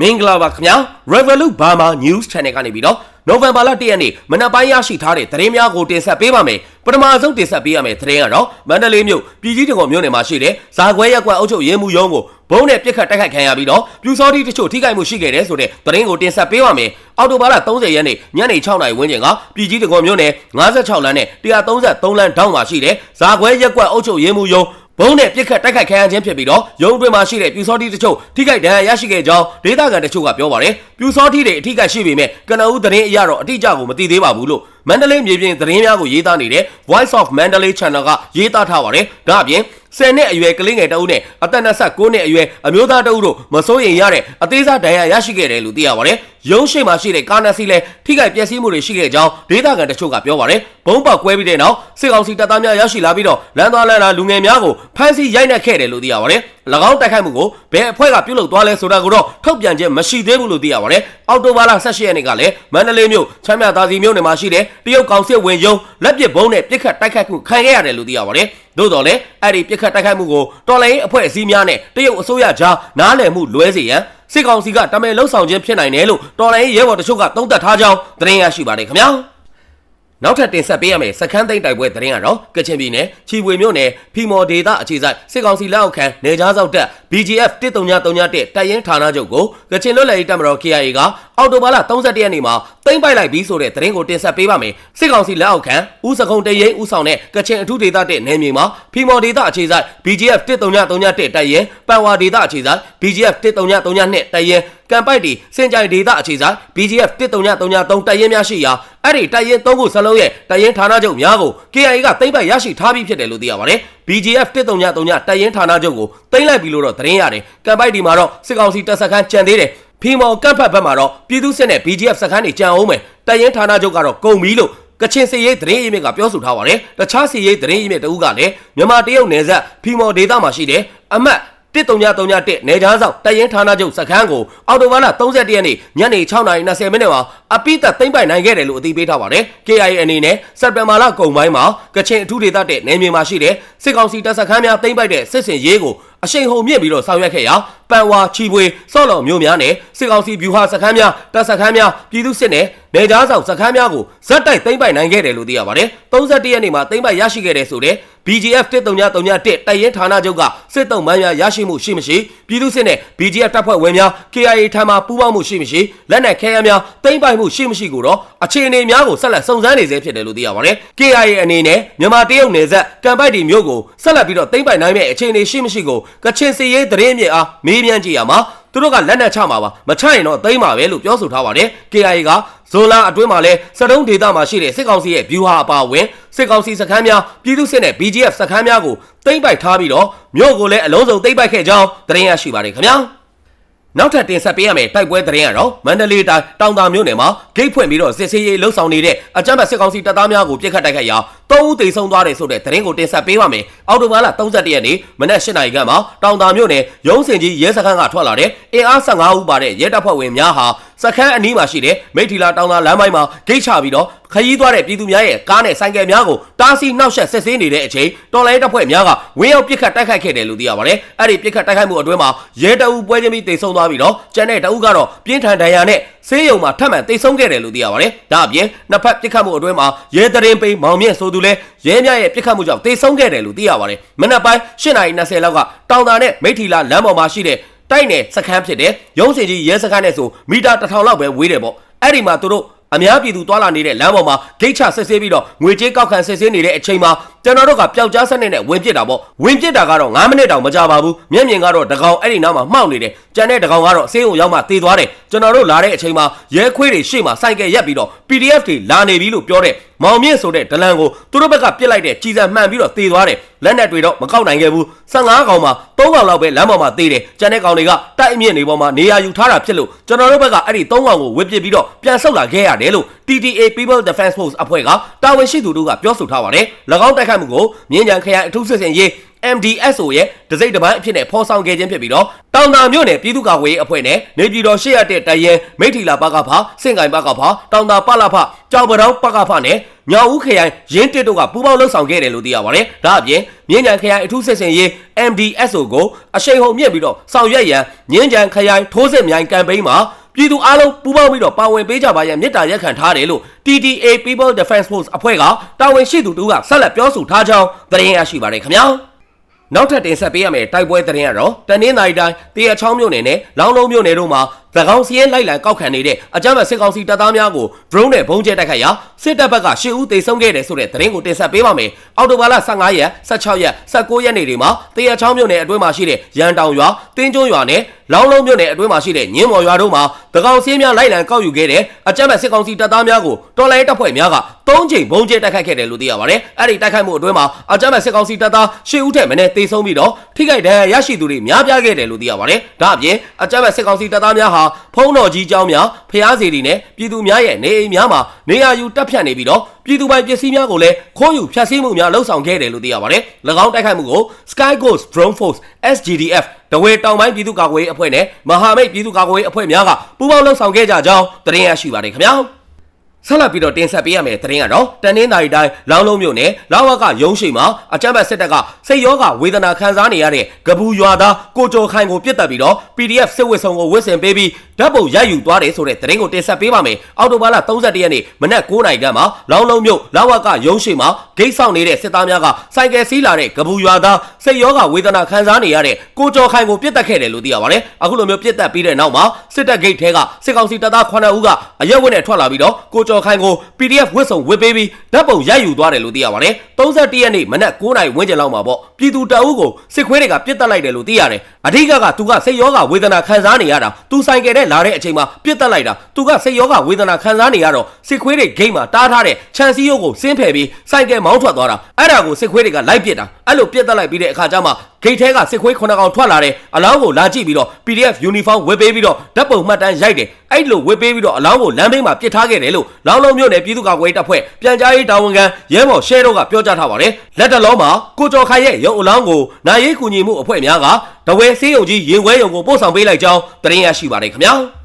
မင်္ဂလာပါခင်ဗျာ Revolut Burma News Channel ကနေပြီးတော့နိုဝင်ဘာလ1ရက်နေ့မနက်ပိုင်းရရှိထားတဲ့သတင်းများကိုတင်ဆက်ပေးပါမယ်ပထမဆုံးတင်ဆက်ပေးရမယ့်သတင်းကတော့မန္တလေးမြို့ပြည်ကြီးတံခွန်မြို့နယ်မှာရှိတဲ့ဇာခွဲရက်ကွက်အုပ်ချုပ်ရေးမှူးရုံးကိုဘုံနဲ့ပြစ်ခတ်တိုက်ခိုက်ခံရပြီးတော့ပြူစောတိတချို့ထိခိုက်မှုရှိခဲ့တယ်ဆိုတဲ့သတင်းကိုတင်ဆက်ပေးပါမယ်အော်တိုဘာလ30ရက်နေ့ညနေ6နာရီဝန်းကျင်ကပြည်ကြီးတံခွန်မြို့နယ်56လမ်းနဲ့133လမ်းတောင်းမှာရှိတဲ့ဇာခွဲရက်ကွက်အုပ်ချုပ်ရေးမှူးရုံး ဘုံနဲ့ပြစ်ခတ်တိုက်ခိုက်ခံရခြင်းဖြစ်ပြီးတော့ရုံးအတွင်းမှာရှိတဲ့ပြူစောတိတချို့ထိခိုက်ဒဏ်ရာရရှိခဲ့ကြောင်းဒေသခံတချို့ကပြောပါတယ်ပြူစောတိတွေအထိခိုက်ရှိပေမဲ့ကနဦးသတင်းအရတော့အတိအကျကိုမသိသေးပါဘူးလို့ မန္တလေးမြေပြင်သတင်းများကိုရေးသားနေတဲ့ Voice of Mandalay Channel ကရေးသားထားပါတယ်ဒါအပြင်10နှစ်အရွယ်ကလေးငယ်တအုပ်နဲ့အသက်29နှစ်အရွယ်အမျိုးသားတအုပ်တို့မစိုးရိမ်ရတဲ့အသေးစားဒဏ်ရာရရှိခဲ့တယ်လို့သိရပါတယ်ရုံးရှိမှရှိတဲ့ကားနက်စီလည်းထိခိုက်ပျက်စီးမှုတွေရှိခဲ့ကြောင်းဒေသခံတချို့ကပြောပါတယ်ဘုံပေါက်ကွဲပြီးတဲ့နောက်စစ်ကောင်စီတပ်သားများရောက်ရှိလာပြီးတော့လမ်းသွားလမ်းလာလူငယ်များကိုဖမ်းဆီးရိုက်နှက်ခဲ့တယ်လို့သိရပါတယ်၎ င်းတိုက်ခိုက်မှုကိုဘယ်အဖွဲ့ကပြုလုပ်သွားလဲဆိုတာကိုတော့ထုတ်ပြန်ခြင်းမရှိသေးဘူးလို့သိရပါတယ်အောက်တိုဘာလ18ရက်နေ့ကလည်းမန္တလေးမြို့ချမ်းမြသာစီမြို့နယ်မှာရှိတဲ့တရုတ်ကောင်စစ်ဝင်ရုံးလက်ပစ်ဘုံနဲ့ပြစ်ခတ်တိုက်ခိုက်မှုခံခဲ့ရတယ်လို့သိရပါတယ်သို့တော်လည်းအဲ့ဒီပြစ်ခတ်တိုက်ခိုက်မှုကိုတော်လိုင်းအဖွဲ့အစည်းများနဲ့တရုတ်အစိုးရကြားနားလည်မှုလွဲစေရန်စစ်ကောင်စီကတမန်လှုပ်ဆောင်ခြင်းဖြစ်နိုင်တယ်လို့တော်လိုင်းရဲဘော်တချို့ကသုံးသပ်ထားကြောင်းသတင်းရရှိပါတယ်ခင်ဗျာ နောက်ထပ်တင်ဆက်ပေးရမယ့်စခန်းသိမ်းတိုက်ပွဲသတင်းကတော့ကချင်ပြည်နယ်ချီဝေမြို့နယ်ဖီမော်ဒေသအခြေစိုက်စစ်ကောင်စီလက်အောက်ခံနေကြားစောက်တပ် BGF 13931တပ်ရင်းဌာနချုပ်ကိုကချင်လွတ်လပ်ရေးတပ်မတော် KIA ကအော်တိုဘာလ31ရက်နေ့မှာသိမ်းပိုက်လိုက်ပြီးဆိုတဲ့သတင်းကိုတင်ဆက်ပေးပါမယ်စစ်ကောင်စီလက်အောက်ခံဦးစကုံတရင်ဦးဆောင်တဲ့ကချင်အထူးဒေသတဲ့နယ်မြေမှာဖီမော်ဒေသအခြေစိုက် BGF 13931တပ်ရင်းပန်ဝါဒေသအခြေစိုက် BGF 13932တပ်ရင်းကံပိုက်တီစင်ကြိုင်ဒေသအခြေစိုက် BGF 13933တပ်ရင်းများရှိရာအဲ့ဒီတပ်ရင်း၃ခုစလုံးရဲ့တပ်ရင်းဌာနချုပ်များကို KIA ကသိမ်းပိုက်ရရှိထားပြီးဖြစ်တယ်လို့သိရပါတယ် BGF 13933တပ်ရင်းဌာနချုပ်ကိုသိမ်းလိုက်ပြီလို့တော့သတင်းရတယ်ကံပိုက်တီမှာတော့စစ်ကောင်စီတပ်စခန်းကြံသေးတယ်ဖီမော်ကပ်ဖတ်ဘက်မှာတော့ပြည်သူစစ်နဲ့ BGF စခန်းတွေကြံအောင်မယ်တပ်ရင်းဌာနချုပ်ကတော့ကုန်ပြီလို့ကချင်စီရေးသတင်းရင်းမြစ်ကပြောဆိုထားပါတယ်။တခြားစီရေးသတင်းရင်းမြစ်တဦးကလည်းမြန်မာတရုတ်နယ်စပ်ဖီမော်ဒေသမှာရှိတဲ့အမတ် 13331နေကြားဆောင်တရင်ဌာနချုပ်စခန်းကိုအော်တိုဘာလ31ရက်နေ့ညနေ6:20မိနစ်မှာအပိသက်သိမ့်ပိုက်နိုင်ခဲ့တယ်လို့အသိပေးထားပါတယ်။ KIA အနေနဲ့စက်တင်ဘာလကုန်ပိုင်းမှာကချင်အထူးဒေသတဲ့နယ်မြေမှာရှိတဲ့စစ်ကောင်စီတပ်စခန်းများသိမ့်ပိုက်တဲ့စစ်စင်ရေးကိုအရှိန်ဟုန်မြင့်ပြီးတော့ဆောင်ရွက်ခဲ့ရာပန်ဝါချီပွေစော့လော်မျိုးများနဲ့စစ်ကောင်စီဗျူဟာစခန်းများတပ်စခန်းများပြည်သူစစ်နဲ့နေကြားဆောင်စခန်းများကိုဇက်တိုက်သိမ့်ပိုက်နိုင်ခဲ့တယ်လို့သိရပါတယ်။31ရက်နေ့မှာသိမ့်ပိုက်ရရှိခဲ့တဲ့ဆိုတဲ့ BGF 13931တပ်ရင်းဌာနချုပ်ကစစ်တုံးမှန်းများရရှိမှုရှိမရှိပြည်သူစစ်နဲ့ BGF တပ်ဖွဲ့ဝင်များ KIA ထံမှပူးပေါင်းမှုရှိမရှိလက်နက်ခဲယမ်းများသိမ်းပိုက်မှုရှိမရှိကိုတော့အခြေအနေများကိုဆက်လက်စုံစမ်းနေစေဖြစ်တယ်လို့သိရပါတယ်။ KIA အနေနဲ့မြန်မာတရုတ်နယ်စပ်ကံပိုက်တီမြို့ကိုဆက်လက်ပြီးတော့သိမ်းပိုက်နိုင်မယ့်အခြေအနေရှိမရှိကိုကချင်စီရေးသတင်းမြေအားမေးမြန်းကြည့်ရမှာ သူတို့ကလက်နက်ချမှာပါမချရင်တော့သိမ်းပါပဲလို့ပြောဆိုထားပါတယ် KIA ကဇွန်လအတွင်းမှာလဲစတုံးဒေသမှာရှိတဲ့စစ်ကောင်စီရဲ့ဗျူဟာအပါအဝင်စစ်ကောင်စီစခန်းများပြည်သူစစ်နဲ့ BGF စခန်းများကိုသိမ်းပိုက်ထားပြီးတော့မြို့ကိုလည်းအလုံးစုံသိမ်းပိုက်ခဲ့ကြောင်းသတင်းရရှိပါတယ်ခင်ဗျာနောက်ထပ်တင်ဆက်ပေးရမယ့်တိုက်ပွဲသတင်းကတော့မန္တလေးတိုင်းတောင်တာမြို့နယ်မှာဂိတ်ဖွင့်ပြီးတော့စစ်ဆေးရေးလှုပ်ဆောင်နေတဲ့အကြမ်းဖက်စစ်ကောင်စီတပ်သားများကိုပြစ်ခတ်တိုက်ခိုက်ရာ၃ဦးသေဆုံးသွားတယ်ဆိုတဲ့သတင်းကိုတင်ဆက်ပေးပါမယ်။အော်တိုဘာလ31ရက်နေ့မနက်၈နာရီခန့်မှာတောင်တာမြို့နယ်ရုံးစင်ကြီးရဲစခန်းကထွက်လာတဲ့အင်အား15ဦးပါတဲ့ရဲတပ်ဖွဲ့ဝင်များဟာစခန်းအနီးမှာရှိတဲ့မိထီလာတောင်တာလမ်းပိုင်းမှာဂိတ်ချပြီးတော့ခရီးသွားတဲ့ပြည်သူများရဲ့ကားနဲ့ဆိုင်ကယ်များကိုတားဆီးနှောက်ယှက်စစ်ဆေးနေတဲ့အချိန်တော်လိုင်းတပ်ဖွဲ့များကဝင်းရောက်ပစ်ခတ်တိုက်ခိုက်ခဲ့တယ်လို့သိရပါတယ်။အဲ့ဒီပစ်ခတ်တိုက်ခိုက်မှုအတွင်းမှာရဲတအုပ်ပွဲချင်းပြီးတိတ်ဆုံးသွားပြီးတော့ကျန်တဲ့တအုပ်ကတော့ပြင်းထန်ဒဏ်ရာနဲ့ဆေးရုံမှာထပ်မံတိတ်ဆုံးခဲ့တယ်လို့သိရပါတယ်။ဒါအပြင်နှစ်ဖက်ပစ်ခတ်မှုအတွင်းမှာရဲတရင်ပိန်မောင်မြင့်ဆိုသူလဲရဲများရဲ့ပစ်ခတ်မှုကြောင့်တိတ်ဆုံးခဲ့တယ်လို့သိရပါတယ်။မနက်ပိုင်း8:20လောက်ကတောင်တာနဲ့မိထီလာလမ်းပေါ်မှာရှိတဲ့တိုက်နယ်စခန်းဖြစ်တဲ့ရုံးစင်ကြီးရဲစခန်းနဲ့ဆိုမီတာ1000လောက်ပဲဝေးတယ်ပေါ့အဲ့ဒီမှာသူတို့အများပြည်သူတွာလာနေတဲ့လမ်းပေါ်မှာဂိတ်ချစစ်ဆေးပြီးတော့ငွေကြေးကောက်ခံစစ်ဆေးနေတဲ့အချိန်မှာ ကျွန်တော်တို့ကပျောက်ကြားစနစ်နဲ့ဝင်ပစ်တာပေါ့ဝင်ပစ်တာကတော့9မိနစ်တောင်မကြာပါဘူးမျက်မြင်ကတော့တကောင်အဲ့ဒီနားမှာမှောက်နေတယ်ကြံတဲ့တကောင်ကတော့ဆေးရုံရောက်မှတေးသွားတယ်ကျွန်တော်တို့လာတဲ့အချိန်မှာရဲခွေးတွေရှေ့မှာစိုက်ကယ်ရက်ပြီးတော့ PDF တွေလာနေပြီလို့ပြောတဲ့မောင်မြင့်ဆိုတဲ့ဒလန်ကိုသူတို့ဘက်ကပြစ်လိုက်တဲ့ကြီးစံမှန်ပြီးတော့တေးသွားတယ်လက်နက်တွေတော့မကောက်နိုင်ခဲ့ဘူး15ကောင်မှာ3ကောင်လောက်ပဲလမ်းပေါ်မှာတေးတယ်ကြံတဲ့ကောင်တွေကတိုက်အမြင့်တွေပေါ်မှာနေရာယူထားတာဖြစ်လို့ကျွန်တော်တို့ဘက်ကအဲ့ဒီ3ကောင်ကိုဝစ်ပစ်ပြီးတော့ပြန်ဆုတ်လာခဲ့ရတယ်လို့ TTA People Defense Force အဖွဲ့ကတာဝန်ရှိသူတို့ကပြောဆိုထားပါတယ်၎င်းတိုက်ခိုက်မှုကိုမြင်းကြံခရိုင်အထူးစစ်စင်ရေး MDSO ရဲ့ဒစိမ့်တစ်ပိုင်းအဖြစ်နဲ့ဖော်ဆောင်ခဲ့ခြင်းဖြစ်ပြီးတော့တောင်တာမြို့နယ်ပြည်သူ့ကာကွယ်ရေးအဖွဲ့နဲ့နေပြည်တော်ရှေ့ရတဲ့တရဲမိထီလာပကဖစင်ကိုင်ပကဖတောင်တာပလဖကြောင်ပတောင်းပကဖနဲ့ညောင်ဦးခရိုင်ရင်းတစ်တို့ကပူးပေါင်းလှုပ်ဆောင်ခဲ့တယ်လို့သိရပါတယ်။ဒါအပြင်မြင်းကြံခရိုင်အထူးစစ်စင်ရေး MDSO ကိုအရှိန်ဟုန်မြင့်ပြီးတော့ဆောင်ရွက်ရန်မြင်းကြံခရိုင်ထိုးစစ်မြိုင်ကမ်ပိန်းမှာ ပြည်သူအလုံးပူးပေါင်းပြီးတော့ပါဝင်ပေးကြပါရန်မြစ်တာရက်ခံထားတယ်လို့ TTA People Defense Force အဖွဲ့ကတာဝန်ရှိသူတို့ကဆက်လက်ပြောဆိုထားကြောင်းသတင်းရရှိပါတယ်ခင်ဗျာနောက်ထပ်တင်ဆက်ပေးရမယ့်တိုက်ပွဲသတင်းကတော့တနင်္သာရီတိုင်းတရချောင်းမြို့နယ်နဲ့လောင်းလုံးမြို့နယ်တို့မှာသကော င်စီရင်လိုက်လံကောက်ခံနေတဲ့အကြမ်းဖက်စစ်ကောင်စီတပ်သားများကို drone နဲ့ဘုံကျဲတိုက်ခိုက်ရာစစ်တပ်ဘက်က၈ဦးသေဆုံးခဲ့တယ်ဆိုတဲ့သတင်းကိုတင်ဆက်ပေးပါမယ်။အော်တိုဘာလ15ရက်16ရက်19ရက်နေ့တွေမှာတရချောင်းမြို့နယ်အတွင်းမှာရှိတဲ့ရန်တောင်ရွာတင်းကျွန်းရွာနဲ့လောင်းလုံးမြို့နယ်အတွင်းမှာရှိတဲ့ညင်းမော်ရွာတို့မှာသကောင်စီရင်များလိုက်လံကောက်ယူခဲ့တဲ့အကြမ်းဖက်စစ်ကောင်စီတပ်သားများကိုတော်လိုင်းတပ်ဖွဲ့များက၃ချိန်ဘုံကျဲတိုက်ခိုက်ခဲ့တယ်လို့သိရပါတယ်။အဲ့ဒီတိုက်ခိုက်မှုအတွင်းမှာအကြမ်းဖက်စစ်ကောင်စီတပ်သား၈ဦးထက်မနည်းသေဆုံးပြီးတော့ထိခိုက်ဒဏ်ရာရရှိသူတွေများပြားခဲ့တယ်လို့သိရပါတယ်။ဒါအပြင်အကြမ်းဖက်စစ်ကောင်စီတပ်သားများဟာဖုံးတော်ကြီးเจ้าများဖျားစီတွေနဲ့ပြည်သူများရဲ့နေအိမ်များမှာနေရာယူတပ်ဖြတ်နေပြီးတော့ပြည်သူပိုင်ပစ္စည်းများကိုလည်းခိုးယူဖျက်ဆီးမှုများလှုပ်ဆောင်ခဲ့တယ်လို့သိရပါတယ်။၎င်းတိုက်ခိုက်မှုကို Sky Ghost Drone Force SGDF တဝဲတောင်ပိုင်းပြည်သူ့ကာကွယ်ရေးအဖွဲ့နဲ့မဟာမိတ်ပြည်သူ့ကာကွယ်ရေးအဖွဲ့များကပူးပေါင်းလှုပ်ဆောင်ခဲ့ကြကြောင်းသတင်းရရှိပါတယ်ခင်ဗျာ။ ဆက်လက်ပြီးတော့တင်ဆက်ပေးရမယ့်သတင်းကတော့တနင်္သာရီတိုင်းလောင်းလုံးမြို့နယ်လာဝကရုံးရှိမှာအကြမ်းဖက်စစ်တပ်ကစိတ်ရောဂါဝေဒနာခံစားနေရတဲ့ကပူရွာသားကိုကျော်ခိုင်ကိုပြစ်တက်ပြီးတော့ PDF စစ်ဝစ်ဆောင်ကိုဝစ်စင်ပေးပြီးဓာတ်ပုံရိုက်ယူသွားတယ်ဆိုတဲ့သတင်းကိုတင်ဆက်ပေးပါမယ်။အော်တိုဘာလ31ရက်နေ့မနက်9:00နာရီခန့်မှာလောင်းလုံးမြို့လာဝကရုံးရှိမှာဂိတ်ဆောင်နေတဲ့စစ်သားများကစိုက်ကယ်စီးလာတဲ့ကပူရွာသားစိတ်ရောဂါဝေဒနာခံစားနေရတဲ့ကိုကျော်ခိုင်ကိုပြစ်တက်ခဲ့တယ်လို့သိရပါတယ်။အခုလိုမျိုးပြစ်တက်ပြီးတဲ့နောက်မှာစစ်တပ်ဂိတ်ထဲကစစ်ကောင်စီတပ်သား9ဦးကအရက်ဝက်နဲ့ထွက်လာပြီးတော့ကိုကျော်ခိုင်ကို PDF ဝစ်စုံဝစ်ပေးပြီးဓာတ်ပုံရိုက်ယူသွားတယ်လို့သိရပါတယ်။31ရက်နေ့မနက်9:00နာရီဝန်းကျင်လောက်မှာပေါ့ပြည်သူတအုပ်ကိုစစ်ခွေးတွေကပြစ်တက်လိုက်တယ်လို့သိရတယ်။အဓိကကသူကစိတ်ရောဂါဝေဒနာခံစားနေရတာသူဆိုင်ကယ်နဲ့လာတဲ့အချိန်မှာပြစ်တက်လိုက်တာသူကစိတ်ရောဂါဝေဒနာခံစားနေရတော့စစ်ခွေးတွေဂိမ်းမှာတားထားတဲ့ခြံစည်းရုပ်ကိုဆင်းဖယ်ပြီးဆိုင်ကယ်မောင်းထွက်သွားတာအဲ့ဒါကိုစစ်ခွေးတွေကလိုက်ပစ်တာအဲ့လိုပြစ်တက်လိုက်ပြီးတဲ့အခါကျမှ ဂိတ်ထဲကစစ်ခွေးခုနှစ်ကောင်ထွက်လာတယ်အလောင်းကိုလာကြည့်ပြီးတော့ PDF uniform ဝတ်ပေးပြီးတော့ဓာတ်ပုံမှတ်တမ်းရိုက်တယ်အဲ့လိုဝတ်ပေးပြီးတော့အလောင်းကိုလမ်းဘေးမှာပစ်ထားခဲ့တယ်လို့လောင်းလုံးမြို့နယ်ပြည်သူ့ကာကွယ်ရေးတပ်ဖွဲ့ပြန်ကြားရေးတာဝန်ခံရဲဘော်ရှဲတော့ကပြောကြားထားပါတယ်လက်တလုံးမှာကိုကျော်ခိုင်ရဲ့ရုပ်အလောင်းကိုနိုင်ရေးကူညီမှုအဖွဲ့များကတဝဲစေးရုံကြီးရင်ခွဲရုံကိုပို့ဆောင်ပေးလိုက်ကြောင်းသတင်းရရှိပါတယ်ခင်ဗျာ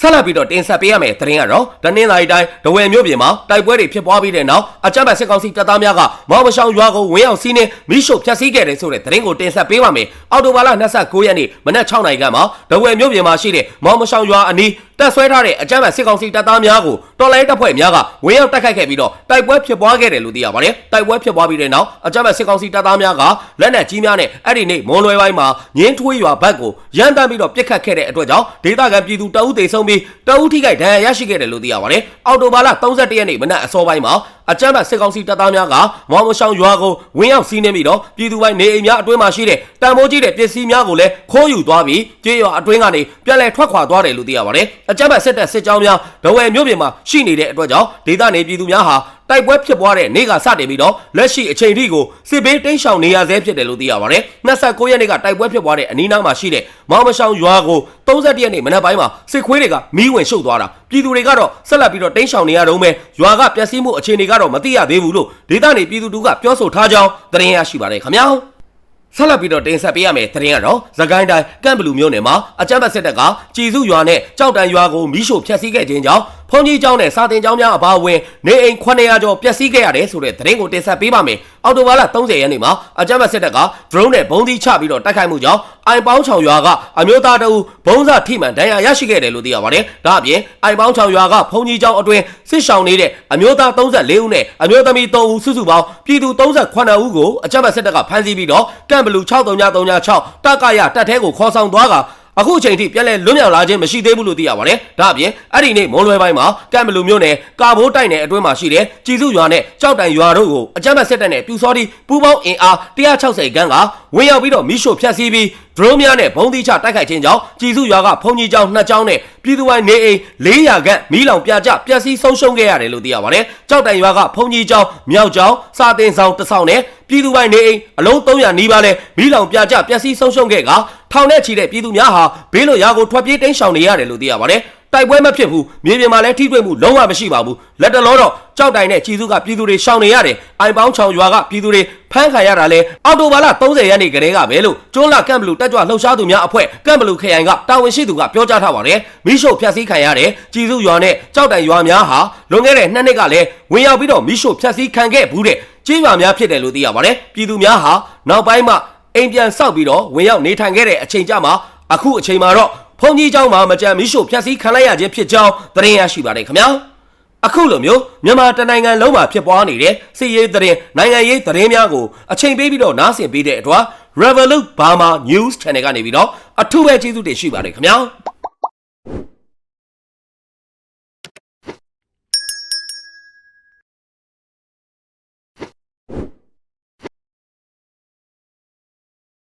ဆက်လက်ပြီးတော့တင်ဆက်ပေးရမယ့်သတင်းကတော့တနင်္လာရီတိုင်းဒဝယ်မြို့ပြင်မှာတိုက်ပွဲတွေဖြစ်ပွားပြီးတဲ့နောက်အကြမ်းဖက်စစ်ကောင်စီတပ်သားများကမောင်မရှောင်ရွာကိုဝင်းအောင်စီးနှင်းမိရှုဖျက်ဆီးခဲ့တယ်ဆိုတဲ့သတင်းကိုတင်ဆက်ပေးပါမယ်။အော်တိုဘာလ29ရက်နေ့မနက်6နာရီခန့်မှာဒဝယ်မြို့ပြင်မှာရှိတဲ့မောင်မရှောင်ရွာအနီး တက်ဆွဲထားတဲ့အကြမ်းဖက်စစ်ကောင်စီတပ်သားများကိုတော်လိုင်းတပ်ဖွဲ့များကဝင်းရောက်တိုက်ခိုက်ခဲ့ပြီးတော့တိုက်ပွဲဖြစ်ပွားခဲ့တယ်လို့သိရပါတယ်။တိုက်ပွဲဖြစ်ပွားပြီးတဲ့နောက်အကြမ်းဖက်စစ်ကောင်စီတပ်သားများကလက်နက်ကြီးများနဲ့အဲ့ဒီနေ့မွန်လွယ်ပိုင်းမှာငင်းထွေးရွာဘက်ကိုရန်တမ်းပြီးတော့ပစ်ခတ်ခဲ့တဲ့အတွက်ကြောင့်ဒေသခံပြည်သူတအုပ်သေဆုံးပြီးတအုပ်ထိခိုက်ဒဏ်ရာရရှိခဲ့တယ်လို့သိရပါတယ်။အော်တိုဘာလ31ရက်နေ့မနက်အစောပိုင်းမှာအကြမ်းဖက်စစ်ကောင်စီတပ်သားများကမောင်မရှောင်ရွာကိုဝင်းရောက်စီးနှင်းပြီးတော့ပြည်သူပိုင်းနေအိမ်များအတွင်းမှာရှိတဲ့တံမိုးကြီးတဲ့ပစ္စည်းများကိုလည်းခိုးယူသွားပြီးကြေးရွာအတွင်းကနေပြန်လည်ထွက်ခွာသွားတယ်လို့သိရပါတယ်။အကြမ်းဖက်စစ်တပ်စစ်ကြောင်းများဒဝယ်မြို့ပြင်မှာရှိနေတဲ့အတွက်ကြောင့်ဒေသနေပြည်သူများဟာတိုက်ပွဲဖြစ်ပွားတဲ့နေ့ကစတင်ပြီးတော့လက်ရှိအချိန်ထိကိုစစ်ဘေးတိမ်းရှောင်နေရဆဲဖြစ်တယ်လို့သိရပါတယ်။29ရက်နေ့ကတိုက်ပွဲဖြစ်ပွားတဲ့အနီးနားမှာရှိတဲ့မောင်မရှောင်ရွာကို31ရက်နေ့မနက်ပိုင်းမှာစစ်ခွေးတွေကမီးဝင်ရှုပ်သွားတာပြည်သူတွေကတော့ဆက်လက်ပြီးတော့တိမ်းရှောင်နေရတော့မယ်ရွာကပျက်စီးမှုအခြေအနေကတော့မသိရသေးဘူးလို့ဒေသနေပြည်သူတို့ကပြောဆိုထားကြောင်းသတင်းရရှိပါတယ်ခင်ဗျာ။ ဆက်လက်ပြီးတော့တင်ဆက်ပေးရမယ့်သတင်းကတော့သကိုင်းတိုင်းကန့်ဘလူမြို့နယ်မှာအကြမ်းဖက်စစ်တပ်ကကြည်စုရွာနဲ့ကြောက်တန်ရွာကိုမီးရှို့ဖျက်ဆီးခဲ့ခြင်းကြောင့် ဖုန်ကြီးကျောင်းနဲ့စာတင်ကျောင်းများအပါအဝင်နေအိမ်900ကျော်ပျက်စီးခဲ့ရတယ်ဆိုတဲ့သတင်းကိုတင်ဆက်ပေးပါမယ်။အော်တိုဘာလ30ရက်နေ့မှာအကြမ်းဖက်စစ်တပ်က drone နဲ့ဘုံသီးချပြီးတော့တိုက်ခိုက်မှုကြောင့်အိုင်ပေါင်းချောင်ရွာကအမျိုးသားတအုပ်ဘုံစာထိမှန်ဒဏ်ရာရရှိခဲ့တယ်လို့သိရပါတယ်။ဒါအပြင်အိုင်ပေါင်းချောင်ရွာကဖုန်ကြီးကျောင်းအတွင်းစစ်ဆောင်နေတဲ့အမျိုးသား34ဦးနဲ့အမျိုးသမီး3ဦးစုစုပေါင်းပြည်သူ38ဦးကိုအကြမ်းဖက်စစ်တပ်ကဖမ်းဆီးပြီးတော့ကန့်ဘလူ6336တက်ကရတပ်ထဲကိုခေါ်ဆောင်သွားက အခုအချိန်ထိပြန်လဲလွတ်မြောက်လာခြင်းမရှိသေးဘူးလို့သိရပါတယ်။ဒါအပြင်အဲ့ဒီနေ့မွန်လွယ်ပိုင်းမှာကမ်ဘလူမြို့နယ်ကာဘိုးတိုက်နယ်အတွင်းမှာရှိတဲ့ကြည်စုရွာနဲ့ကြောက်တိုင်ရွာတို့ကိုအကြမ်းဖက်စစ်တပ်နဲ့ပြူစောတိပူးပေါင်းအင်အား160ခန်းကဝင်ရောက်ပြီးတော့မိရှို့ဖျက်ဆီးပြီးဒရုန်းများနဲ့ဘုံသီးချတိုက်ခိုက်ခြင်းကြောင့်ကြည်စုရွာကဖုန်ကြီးကျောင်းနှစ်ကျောင်းနဲ့ပြည်သူပိုင်းနေအိမ်400ခန့်မီးလောင်ပြကြပျက်စီးဆုံးရှုံးခဲ့ရတယ်လို့သိရပါတယ်။ကြောက်တိုင်ရွာကဖုန်ကြီးကျောင်းမြောက်ကျောင်းစာတင်ဆောင်တစ်ဆောင်နဲ့ ပြည်သူပိုင်းနေအိမ်အလုံး300နီးပါးနဲ့မီးလောင်ပြကြပျက်စီးဆုံးရှုံးခဲ့ကထောင်နဲ့ချီတဲ့ပြည်သူများဟာဘေးလွတ်ရာကိုထွက်ပြေးတိမ်းရှောင်နေရတယ်လို့သိရပါတယ်တိုက်ပွဲမဖြစ်ဘူးမြေပြင်မှာလည်းထိတွေ့မှုလုံးဝမရှိပါဘူးလက်တလောတော့ကြောက်တိုင်နဲ့ကြီးစုကပြည်သူတွေရှောင်နေရတယ်အိုင်ပေါင်းချောင်ရွာကပြည်သူတွေဖမ်းခံရတာလဲအော်တိုဘာလ30ရက်နေ့ကလေးကပဲလို့ကျွန်းလာကမ်ဘလူတက်ကြွလှုပ်ရှားသူများအဖွဲ့ကမ်ဘလူခရိုင်ကတာဝန်ရှိသူကပြောကြားထားပါတယ်မိရှုဖျက်ဆီးခံရတဲ့ကြီးစုရွာနဲ့ကြောက်တိုင်ရွာများဟာလွန်ခဲ့တဲ့နှစ်နှစ်ကလည်းဝင်ရောက်ပြီးတော့မိရှုဖျက်ဆီးခံခဲ့ဘူးတဲ့ ကြေးရွာများဖြစ်တယ်လို့သိရပါတယ်ပြည်သူများဟာနောက်ပိုင်းမှာအိမ်ပြန်ဆောက်ပြီးတော့ဝင်ရောက်နေထိုင်ခဲ့တဲ့အချိန်ကြမှာအခုအချိန်မှာတော့ဖုန်ကြီးเจ้าမှာမကြံမီးရှို့ဖျက်ဆီးခံလိုက်ရခြင်းဖြစ်ကြောင်းသတင်းရရှိပါတယ်ခင်ဗျာအခုလိုမျိုးမြန်မာတနိုင်ငံလုံးမှာဖြစ်ပွားနေတဲ့စစ်ရေးသတင်းနိုင်ငံရေးသတင်းများကိုအချိန်ပေးပြီးတော့နားဆင်ပေးတဲ့အတွက် Revolut Burma News Channel ကနေပြီးတော့အထူးပဲကျေးဇူးတင်ရှိပါတယ်ခင်ဗျာ